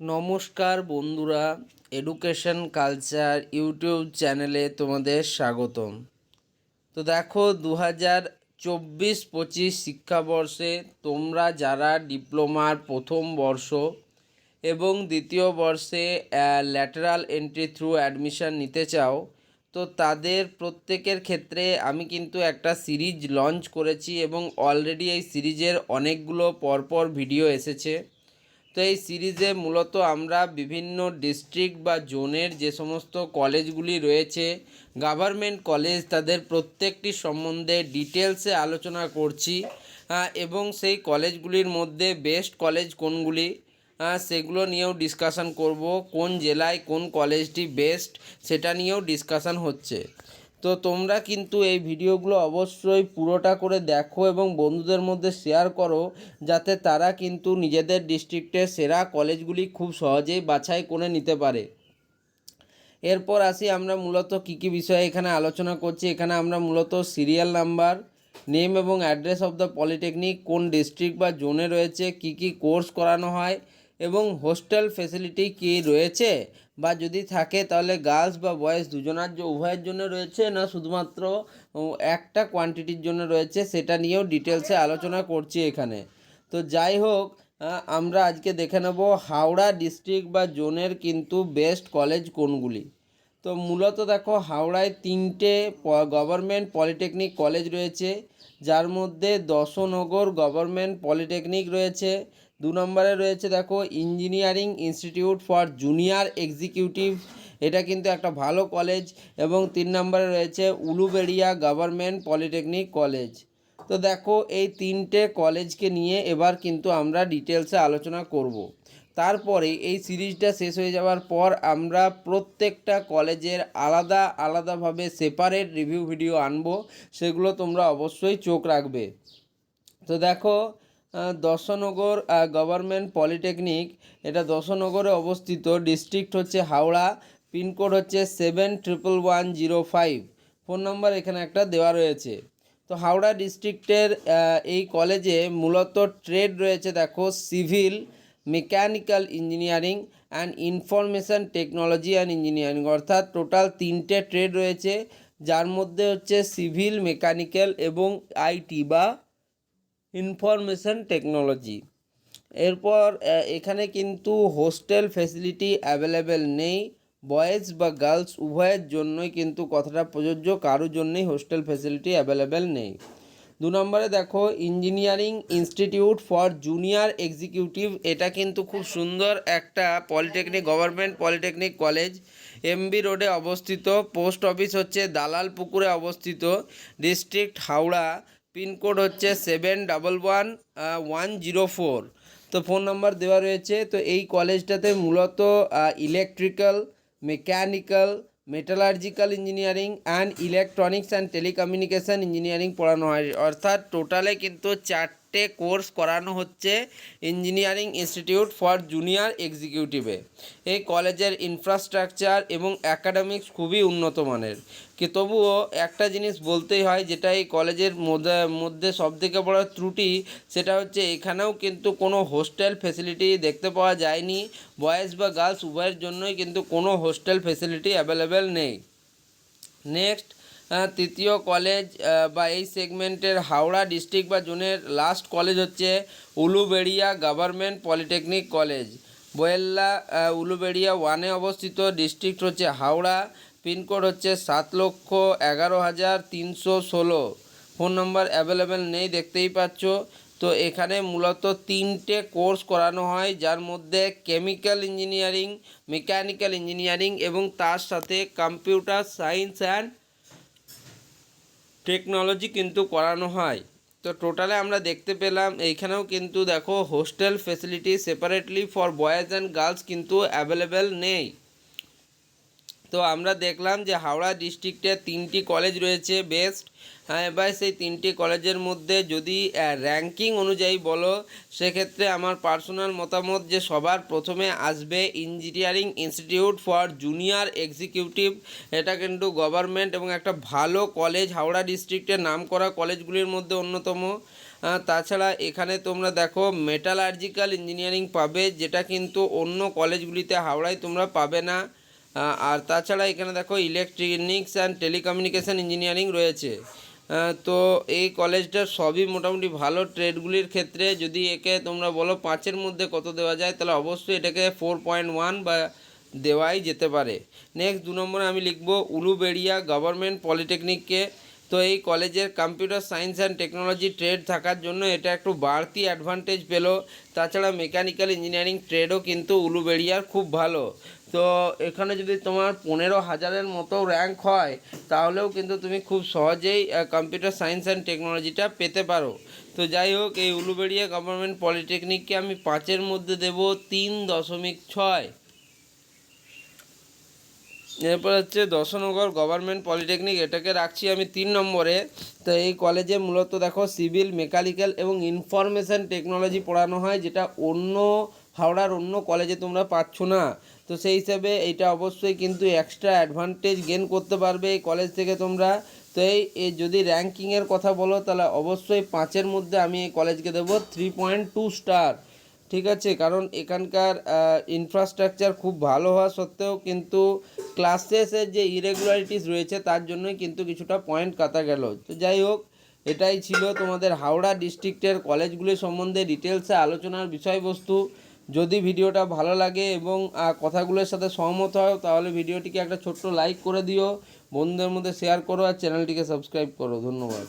নমস্কার বন্ধুরা education culture YouTube চ্যানেলে তোমাদের স্বাগতম। তো দেখো দু হাজার চব্বিশ পঁচিশ শিক্ষাবর্ষে তোমরা যারা ডিপ্লোমার প্রথম বর্ষ এবং দ্বিতীয় বর্ষে ল্যাটারাল এন্ট্রি থ্রু অ্যাডমিশন নিতে চাও, তো তাদের প্রত্যেকের ক্ষেত্রে আমি কিন্তু একটা সিরিজ লঞ্চ করেছি এবং অলরেডি এই সিরিজের অনেকগুলো পরপর ভিডিও এসেছে। তো এই সিরিজে মূলত আমরা বিভিন্ন ডিস্ট্রিক্ট বা জোনের যে সমস্ত কলেজগুলি রয়েছে, গভর্নমেন্ট কলেজ তাদের প্রত্যেকটি সম্বন্ধে ডিটেলসে আলোচনা করছি। এবং সেই কলেজগুলির মধ্যে বেস্ট কলেজ কোনগুলি? সেগুলো নিয়েও ডিসকাশন করব, কোন জেলায় কোন কলেজটি বেস্ট সেটা নিয়েও ডিসকাশন হচ্ছে। তো তোমরা কিন্তু এই ভিডিওগুলো অবশ্যই পুরোটা করে দেখো এবং বন্ধুদের মধ্যে শেয়ার করো, যাতে তারা কিন্তু নিজেদের ডিস্ট্রিক্টের সেরা কলেজগুলি খুব সহজেই বাছাই করে নিতে পারে। এরপর আসি আমরা মূলত কী কী বিষয়ে এখানে আলোচনা করছি। এখানে আমরা মূলত সিরিয়াল নাম্বার নেম এবং অ্যাড্রেস অফ দ্য পলিটেকনিক কোন ডিস্ট্রিক্ট বা জোনে রয়েছে, কি কি কোর্স করানো হয় এবং হোস্টেল ফেসিলিটি কি রয়েছে? বা যদি থাকে, তাহলে গার্লস বা বয়েজ দুজনার উভয়ের জন্য রয়েছে না শুধুমাত্র একটা কোয়ান্টিটির জন্য রয়েছে, সেটা নিয়েও ডিটেলসে আলোচনা করছি এখানে। তো যাই হোক আমরা আজকে দেখে নেব হাওড়া ডিস্ট্রিক্ট বা জোনের কিন্তু বেস্ট কলেজ কোনগুলি। তো মূলত দেখো, হাওড়ায় তিনটে গভর্নমেন্ট পলিটেকনিক কলেজ রয়েছে, যার মধ্যে দশনগর গভর্নমেন্ট পলিটেকনিক রয়েছে দু নম্বরে রয়েছে দেখো engineering institute for junior executive এটা কিন্তু একটা ভালো কলেজ এবং তিন নম্বরে রয়েছে উলুবেড়িয়া গভর্নমেন্ট পলিটেকনিক কলেজ তো দেখো, এই তিনটে কলেজকে নিয়ে এবার কিন্তু আমরা ডিটেলসে আলোচনা করব। তারপরে এই সিরিজটা শেষ হয়ে যাওয়ার পর আমরা প্রত্যেকটা কলেজের আলাদা, আলাদাভাবে সেপারেট রিভিউ ভিডিও আনব। সেগুলো তোমরা অবশ্যই চোখ রাখবে। তো দেখো দশনগর গভর্নমেন্ট পলিটেকনিক, এটা দশনগরে অবস্থিত। ডিস্ট্রিক্ট হচ্ছে হাওড়া, পিনকোড হচ্ছে seven triple one zero five. Phone নম্বর এখানে একটা দেওয়া রয়েছে। তো হাওড়া ডিস্ট্রিক্টের এই কলেজে মূলত ট্রেড রয়েছে দেখো, civil, mechanical engineering and information technology and engineering. অর্থাৎ টোটাল তিনটে ট্রেড রয়েছে, যার মধ্যে হচ্ছে সিভিল, মেকানিক্যাল এবং আইটি বা ইনফরমেশন টেকনোলজি। এরপর এখানে কিন্তু হোস্টেল ফেসিলিটি অ্যাভেলেবেল নেই। বয়েজ বা গার্লস উভয়ের জন্যই কিন্তু কথাটা প্রযোজ্য, কারোর জন্যই হোস্টেল ফেসিলিটি অ্যাভেলেবেল নেই। দু নম্বরে দেখো, engineering institute for junior executive, এটা কিন্তু খুব সুন্দর একটা polytechnic, government polytechnic college. MB রোডে অবস্থিত, পোস্ট অফিস হচ্ছে দালাল পুকুরে অবস্থিত, ডিস্ট্রিক্ট হাওড়া। পিনকোড হচ্ছে seven double one one zero four. তো ফোন নাম্বার দেওয়া রয়েছে। তো এই কলেজটাতে মূলত electrical, mechanical, metallurgical engineering and electronics and telecommunication engineering পড়ানো হয়। অর্থাৎ টোটালে কিন্তু চারটে কোর্স করানো হচ্ছে ইঞ্জিনিয়ারিং ইনস্টিটিউট ফর জুনিয়র এক্সিকিউটিভে। এই কলেজের ইনফ্রাস্ট্রাকচার এবং অ্যাকাডেমিক্স খুবই উন্নত মানের। কি তবুও একটা জিনিস বলতেই হয়, যেটা এই কলেজের মধ্যে মধ্যে সবথেকে বড় ত্রুটি, সেটা হচ্ছে এখানেও কিন্তু কোনো হোস্টেল ফেসিলিটি দেখতে পাওয়া যায়নি। বয়েজ বা গার্লস উভয়ের জন্যই কিন্তু কোনো হোস্টেল ফেসিলিটি অ্যাভেলেবেল নেই। নেক্সট তৃতীয় কলেজ বা এই সেগমেন্টের হাওড়া ডিস্ট্রিক্ট বা জোনের লাস্ট কলেজ হচ্ছে Uluberia government polytechnic college Boyella Uluberia ওয়ানে অবস্থিত ডিস্ট্রিক্ট হচ্ছে হাওড়া পিনকোড হচ্ছে সাত লক্ষ এগারো হাজার তিনশো ষোলো। ফোন নম্বর অ্যাভেলেবেল নেই, দেখতেই পাচ্ছ। তো এখানে মূলত তিনটে কোর্স করানো হয়, যার মধ্যে কেমিক্যাল ইঞ্জিনিয়ারিং মেকানিক্যাল ইঞ্জিনিয়ারিং এবং তার সাথে কম্পিউটার সায়েন্স অ্যান্ড টেকনোলজি কিন্তু করানো হয়। তো টোটালে আমরা দেখতে পেলাম, এইখানেও কিন্তু দেখো hostel facility separately for boys and girls কিন্তু অ্যাভেলেবেল নেই। তো আমরা দেখলাম যে হাওড়া ডিস্ট্রিক্টে তিনটি কলেজ রয়েছে বেস্ট হ্যাঁ এবার সেই তিনটি কলেজের মধ্যে যদি র্যাঙ্কিং অনুযায়ী বলো, সেক্ষেত্রে আমার পার্সোনাল মতামত যে সবার প্রথমে আসবে engineering institute for junior executive এটা কিন্তু গভর্নমেন্ট এবং একটা ভালো কলেজ হাওড়া ডিস্ট্রিক্টের নাম করা কলেজগুলির মধ্যে অন্যতম। তাছাড়া এখানে তোমরা দেখো মেটালার্জিক্যাল ইঞ্জিনিয়ারিং পাবে, যেটা কিন্তু অন্য কলেজগুলিতে হাওড়ায় তোমরা পাবে না। আর তাছাড়া এখানে দেখো ইলেকট্রনিক্স অ্যান্ড টেলিকমিউনিকেশন ইঞ্জিনিয়ারিং রয়েছে। তো এই কলেজটা সবই মোটামুটি ভালো। ট্রেডগুলির ক্ষেত্রে যদি একে তোমরা বলো পাঁচের মধ্যে কত দেওয়া যায়, তাহলে অবশ্যই এটাকে ফোর পয়েন্ট ওয়ান বা দেওয়াই যেতে পারে। নেক্সট দু নম্বরে আমি লিখব উলুবেড়িয়া গভর্নমেন্ট পলিটেকনিককে তো এই কলেজের computer science and technology trade থাকার জন্য এটা একটু বাড়তি অ্যাডভান্টেজ পেল। তাছাড়া মেকানিক্যাল ইঞ্জিনিয়ারিং ট্রেডও কিন্তু উলুবেড়িয়ার খুব ভালো। তো এখানে যদি তোমার পনেরো হাজারের মতো র্যাঙ্ক হয়, তাহলেও কিন্তু তুমি খুব সহজেই কম্পিউটার সায়েন্স অ্যান্ড টেকনোলজিটা পেতে পারো। তো যাই হোক, এই উলুবেড়িয়া গভর্নমেন্ট পলিটেকনিককে আমি পাঁচের মধ্যে দেব তিন দশমিক ছয়। এরপর হচ্ছে দশনগর গভর্নমেন্ট পলিটেকনিক এটাকে রাখছি আমি তিন নম্বরে। তো এই কলেজে মূলত দেখো সিভিল মেকানিক্যাল এবং ইনফরমেশন টেকনোলজি পড়ানো হয়, যেটা অন্য হাওড়ার অন্য কলেজে তোমরা পাচ্ছ না। তো সেই হিসাবে এটা অবশ্যই কিন্তু এক্সট্রা অ্যাডভান্টেজ গেন করতে পারবে এই কলেজ থেকে তোমরা। তো এই যদি র্যাঙ্কিংয়ের কথা বলো, তাহলে অবশ্যই পাঁচের মধ্যে আমি এই কলেজকে দেবো থ্রি পয়েন্ট টু স্টার ঠিক আছে? কারণ এখানকার ইনফ্রাস্ট্রাকচার খুব ভালো হওয়া সত্ত্বেও কিন্তু ক্লাসেসের যে ইরেগুলারিটিস রয়েছে, তার জন্যই কিন্তু কিছুটা পয়েন্ট কাটা গেল। তো যাই হোক, এটাই ছিল তোমাদের হাওড়া ডিস্ট্রিক্টের কলেজগুলি সম্বন্ধে ডিটেলসে আলোচনার বিষয়বস্তু। যদি ভিডিওটা ভালো লাগে এবং কথাগুলোর সাথে সহমত হয় তাহলে ভিডিওটিকে একটা ছোট্ট লাইক করে দিও। বন্ধুদের মধ্যে শেয়ার করো আর চ্যানেলটিকে সাবস্ক্রাইব করো। ধন্যবাদ।